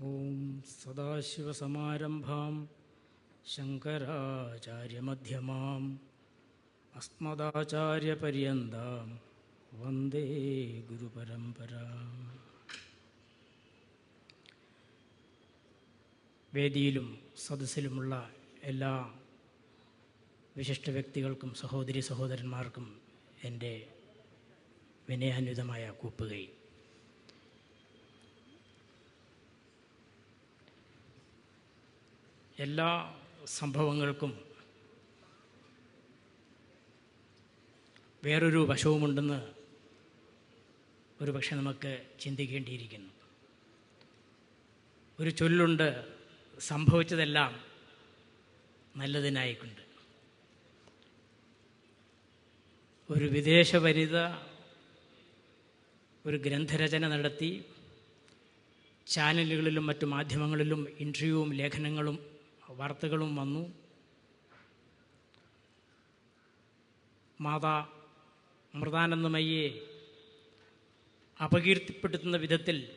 ഓം സദാശിവസമാരംഭാം ശങ്കരാചാര്യമധ്യമാം അസ്മദാചാര്യപര്യന്താം വന്ദേ ഗുരുപരമ്പരാം. വേദിയിലും സദസ്സിലുമുള്ള എല്ലാ വിശിഷ്ട വ്യക്തികൾക്കും സഹോദരി സഹോദരന്മാർക്കും എന്റെ വിനയാന്വിതമായ കൂപ്പുകൈ. എല്ലാ സംഭവങ്ങൾക്കും വേറൊരു വശവുമുണ്ടെന്ന് ഒരു പക്ഷെ നമുക്ക് ചിന്തിക്കേണ്ടിയിരിക്കുന്നു. ഒരു ചൊല്ലുണ്ട് സംഭവിച്ചതെല്ലാം നല്ലതിനായിക്കൊണ്ട്. ഒരു വിദേശ വനിത ഒരു ഗ്രന്ഥരചന നടത്തി ചാനലുകളിലും മറ്റു മാധ്യമങ്ങളിലും ഇന്റർവ്യൂവും ലേഖനങ്ങളും വാർത്തകളും വന്നു. മാതാ അമൃതാനന്ദമയ്യെ അപകീർത്തിപ്പെടുത്തുന്ന വിധത്തിൽ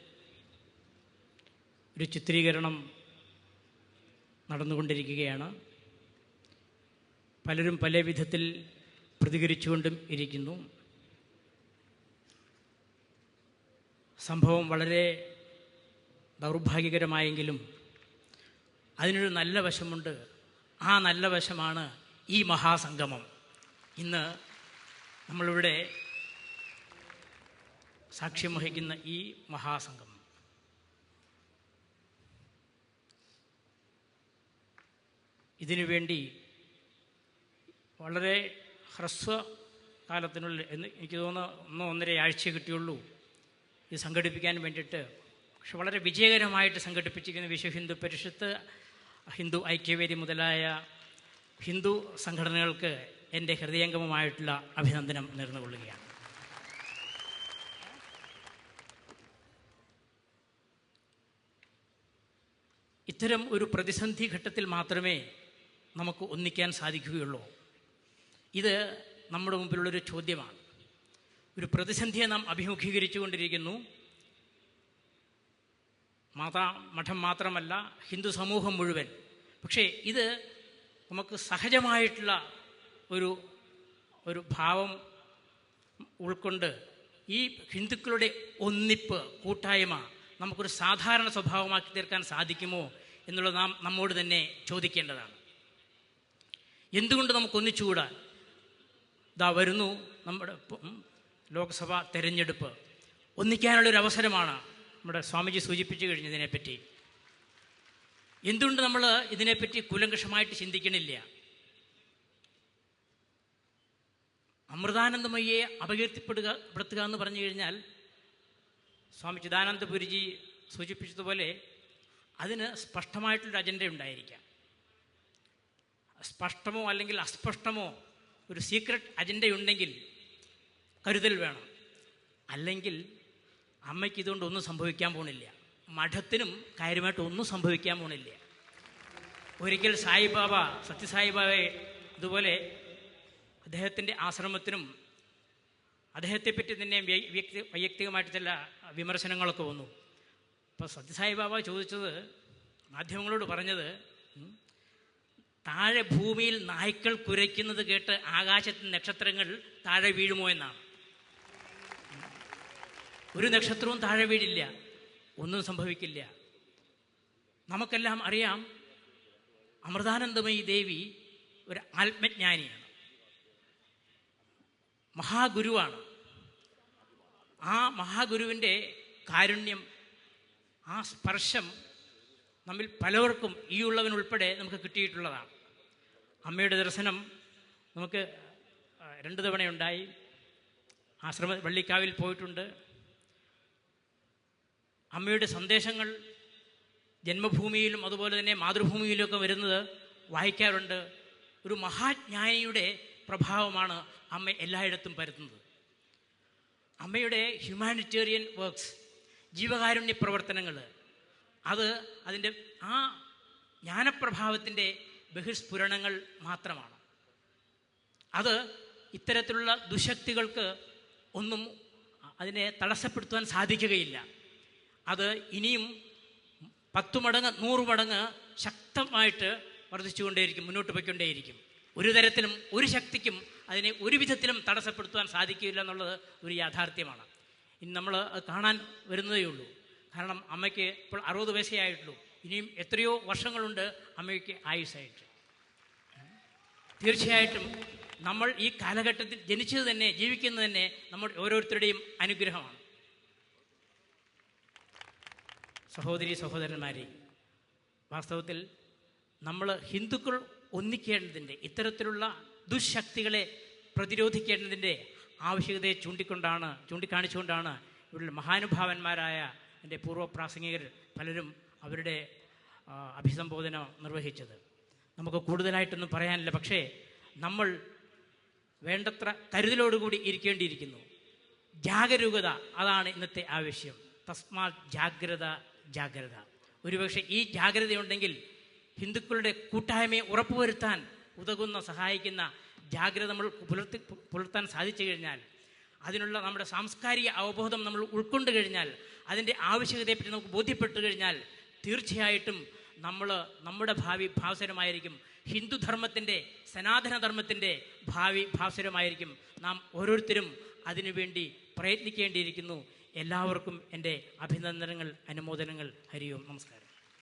ഒരു ചിത്രീകരണം നടന്നുകൊണ്ടിരിക്കുകയാണ്. പലരും പല വിധത്തിൽ പ്രതികരിച്ചുകൊണ്ടും ഇരിക്കുന്നു. സംഭവം വളരെ ദൗർഭാഗ്യകരമായെങ്കിലും അതിനൊരു നല്ല വശമുണ്ട്. ആ നല്ല വശമാണ് ഈ മഹാസംഗമം. ഇന്ന് നമ്മളിവിടെ സാക്ഷ്യം വഹിക്കുന്ന ഈ മഹാസംഗമം. ഇതിനുവേണ്ടി വളരെ ഹ്രസ്വ കാലത്തിനുള്ളിൽ എന്ന് എനിക്ക് തോന്നുന്നു ഒന്നോ ഒന്നര ആഴ്ച കിട്ടിയുള്ളൂ. ഇത് സംഘടിപ്പിക്കാൻ വേണ്ടിയിട്ട് പക്ഷെ വളരെ വിജയകരമായിട്ട് സംഘടിപ്പിച്ചിരിക്കുന്ന വിശ്വ ഹിന്ദു പരിഷത്ത് ഹിന്ദു ഐക്യവേദി മുതലായ ഹിന്ദു സംഘടനകൾക്ക് എന്റെ ഹൃദയംഗമമായിട്ടുള്ള അഭിനന്ദനം നേർന്നുകൊള്ളുകയാണ്. ഇത്തരം ഒരു പ്രതിസന്ധി ഘട്ടത്തിൽ മാത്രമേ നമുക്ക് ഒന്നിക്കാൻ സാധിക്കുകയുള്ളൂ. ഇത് നമ്മുടെ മുമ്പിലുള്ളൊരു ചോദ്യമാണ്. ഒരു പ്രതിസന്ധിയെ നാം അഭിമുഖീകരിച്ചു കൊണ്ടിരിക്കുന്നു മാതാ മഠം മാത്രമല്ല ഹിന്ദു സമൂഹം മുഴുവൻ. പക്ഷേ ഇത് നമുക്ക് സഹജമായിട്ടുള്ള ഒരു ഒരു ഭാവം ഉൾക്കൊണ്ട് ഈ ഹിന്ദുക്കളുടെ ഒന്നിപ്പ് കൂട്ടായ്മ നമുക്കൊരു സാധാരണ സ്വഭാവമാക്കി തീർക്കാൻ സാധിക്കുമോ എന്നുള്ളത് നാം നമ്മോട് തന്നെ ചോദിക്കേണ്ടതാണ്. എന്തുകൊണ്ട് നമുക്ക് ഒന്നിച്ചുകൂടാ? ഇതാ വരുന്നു നമ്മുടെ ലോക്സഭാ തെരഞ്ഞെടുപ്പ്. ഒന്നിക്കാനുള്ളൊരു അവസരമാണ് നമ്മുടെ സ്വാമിജി സൂചിപ്പിച്ചു കഴിഞ്ഞതിനെപ്പറ്റി എന്തുകൊണ്ട് നമ്മൾ ഇതിനെപ്പറ്റി കുലങ്കഷമായിട്ട് ചിന്തിക്കണില്ല? അമൃതാനന്ദമയ്യെ അപകീർത്തിപ്പെടുക പെടുത്തുക എന്ന് പറഞ്ഞു കഴിഞ്ഞാൽ സ്വാമി ചിദാനന്ദപുരിജി സൂചിപ്പിച്ചതുപോലെ അതിന് സ്പഷ്ടമായിട്ടുള്ളൊരു അജണ്ട ഉണ്ടായിരിക്കാം. സ്പഷ്ടമോ അല്ലെങ്കിൽ അസ്പഷ്ടമോ ഒരു സീക്രട്ട് അജണ്ടയുണ്ടെങ്കിൽ കരുതൽ വേണം. അല്ലെങ്കിൽ അമ്മയ്ക്ക് ഇതുകൊണ്ട് ഒന്നും സംഭവിക്കാൻ പോണില്ല. മഠത്തിനും കാര്യമായിട്ട് ഒന്നും സംഭവിക്കാൻ പോണില്ല. ഒരിക്കൽ സായിബാബ സത്യസായിബാബയെ ഇതുപോലെ അദ്ദേഹത്തിന്റെ ആശ്രമത്തിനും അദ്ദേഹത്തെപ്പറ്റി തന്നെ വ്യ- വ്യക്തി വൈയക്തികമായിട്ട് ചില വിമർശനങ്ങളൊക്കെ വന്നു. അപ്പോൾ സത്യസായിബാബ ചോദിച്ചത് മാധ്യമങ്ങളോട് പറഞ്ഞത് താഴെ ഭൂമിയിൽ നായ്ക്കൾ കുരയ്ക്കുന്നത് കേട്ട് ആകാശത്ത് നക്ഷത്രങ്ങൾ താഴെ വീഴുമോ എന്നാണ്. ഒരു നക്ഷത്രവും താഴെ വീഴില്ല. ഒന്നും സംഭവിക്കില്ല. നമുക്കെല്ലാം അറിയാം അമൃതാനന്ദമയി ദേവി ഒരു ആത്മജ്ഞാനിയാണ്. മഹാഗുരുവാണ്. ആ മഹാഗുരുവിന്റെ കാരുണ്യം ആ സ്പർശം നമ്മിൽ പലവർക്കും ഈ ഉള്ളവനുൾപ്പെടെ നമുക്ക് കിട്ടിയിട്ടുള്ളതാണ്. അമ്മയുടെ ദർശനം നമുക്ക് രണ്ട് തവണയുണ്ടായി. ആശ്രമ വള്ളിക്കാവിൽ പോയിട്ടുണ്ട്. അമ്മയുടെ സന്ദേശങ്ങൾ ജന്മഭൂമിയിലും അതുപോലെ തന്നെ മാതൃഭൂമിയിലുമൊക്കെ വരുന്നത് വായിക്കാറുണ്ട്. ഒരു മഹാജ്ഞാനിയുടെ പ്രഭാവമാണ് അമ്മ എല്ലായിടത്തും പരത്തുന്നത്. അമ്മയുടെ ഹ്യൂമാനിറ്റേറിയൻ വർക്ക്സ് ജീവകാരുണ്യ പ്രവർത്തനങ്ങൾ അത് അതിന്റെ ആ ജ്ഞാനപ്രഭാവത്തിന്റെ ബഹിസ്ഫുരണങ്ങൾ മാത്രമാണ്. അത് ഇത്തരത്തിലുള്ള ദുശക്തികൾക്ക് ഒന്നും അതിനെ തടസ്സപ്പെടുത്തുവാൻ സാധിക്കുകയില്ല. അത് ഇനിയും പത്ത് മടങ്ങ് നൂറ് മടങ്ങ് ശക്തമായിട്ട് വർദ്ധിച്ചുകൊണ്ടേയിരിക്കും മുന്നോട്ട് പോയിക്കൊണ്ടേയിരിക്കും. ഒരു തരത്തിലും ഒരു ശക്തിക്കും അതിനെ ഒരു വിധത്തിലും തടസ്സപ്പെടുത്തുവാൻ സാധിക്കില്ല എന്നുള്ളത് ഒരു യാഥാർത്ഥ്യമാണ്. ഇനി നമ്മൾ അത് കാണാൻ വരുന്നതേ ഉള്ളൂ. കാരണം അമ്മയ്ക്ക് ഇപ്പോൾ അറുപത് വയസ്സേ ആയിട്ടുള്ളൂ. ഇനിയും എത്രയോ വർഷങ്ങളുണ്ട് അമ്മയ്ക്ക് ആയുസ്സായിട്ട്. തീർച്ചയായിട്ടും നമ്മൾ ഈ കാലഘട്ടത്തിൽ ജനിച്ചത് തന്നെ ജീവിക്കുന്നത് തന്നെ നമ്മൾ ഓരോരുത്തരുടെയും അനുഗ്രഹമാണ്. സഹോദരി സഹോദരന്മാരെ വാസ്തവത്തിൽ നമ്മൾ ഹിന്ദുക്കൾ ഒന്നിക്കേണ്ടതിന്റെ ഇത്തരത്തിലുള്ള ദുശക്തികളെ പ്രതിരോധിക്കേണ്ടതിന്റെ ആവശ്യകതയെ ചൂണ്ടിക്കൊണ്ടാണ് ചൂണ്ടിക്കാണിച്ചുകൊണ്ടാണ് ഇവിടെ മഹാനുഭാവന്മാരായ എന്റെ പൂർവ പ്രാസംഗികർ പലരും അവരുടെ അഭിസംബോധന നിർവഹിച്ചത്. നമുക്ക് കൂടുതലായിട്ടൊന്നും പറയാനില്ല പക്ഷേ നമ്മൾ വേണ്ടത്ര കരുതലോടുകൂടി ഇരിക്കേണ്ടിയിരിക്കുന്നു. ജാഗരൂകത അതാണ് ഇന്നത്തെ ആവശ്യം. തസ്മാ ജാഗ്രത ജാഗ്രത. ഒരുപക്ഷെ ഈ ജാഗ്രതയുണ്ടെങ്കിൽ ഹിന്ദുക്കളുടെ കൂട്ടായ്മയെ ഉറപ്പുവരുത്താൻ ഉതകുന്ന സഹായിക്കുന്ന ജാഗ്രത നമ്മൾ പുലർത്തി പുലർത്താൻ സാധിച്ചു കഴിഞ്ഞാൽ അതിനുള്ള നമ്മുടെ സാംസ്കാരിക അവബോധം നമ്മൾ ഉൾക്കൊണ്ട് കഴിഞ്ഞാൽ അതിന്റെ ആവശ്യകതയെപ്പറ്റി നമുക്ക് ബോധ്യപ്പെട്ടു കഴിഞ്ഞാൽ തീർച്ചയായിട്ടും നമ്മൾ നമ്മുടെ ഭാവി ഭാവസരമായിരിക്കും. ഹിന്ദുധർമ്മത്തിന്റെ സനാതനധർമ്മത്തിന്റെ ഭാവി ഭാവസരമായിരിക്കും. നാം ഓരോരുത്തരും അതിനുവേണ്ടി പ്രയത്നിക്കേണ്ടിയിരിക്കുന്നു. എല്ലാവർക്കും എന്റെ അഭിനന്ദനങ്ങൾ അനുമോദനങ്ങൾ. ഹരിയും. നമസ്കാരം.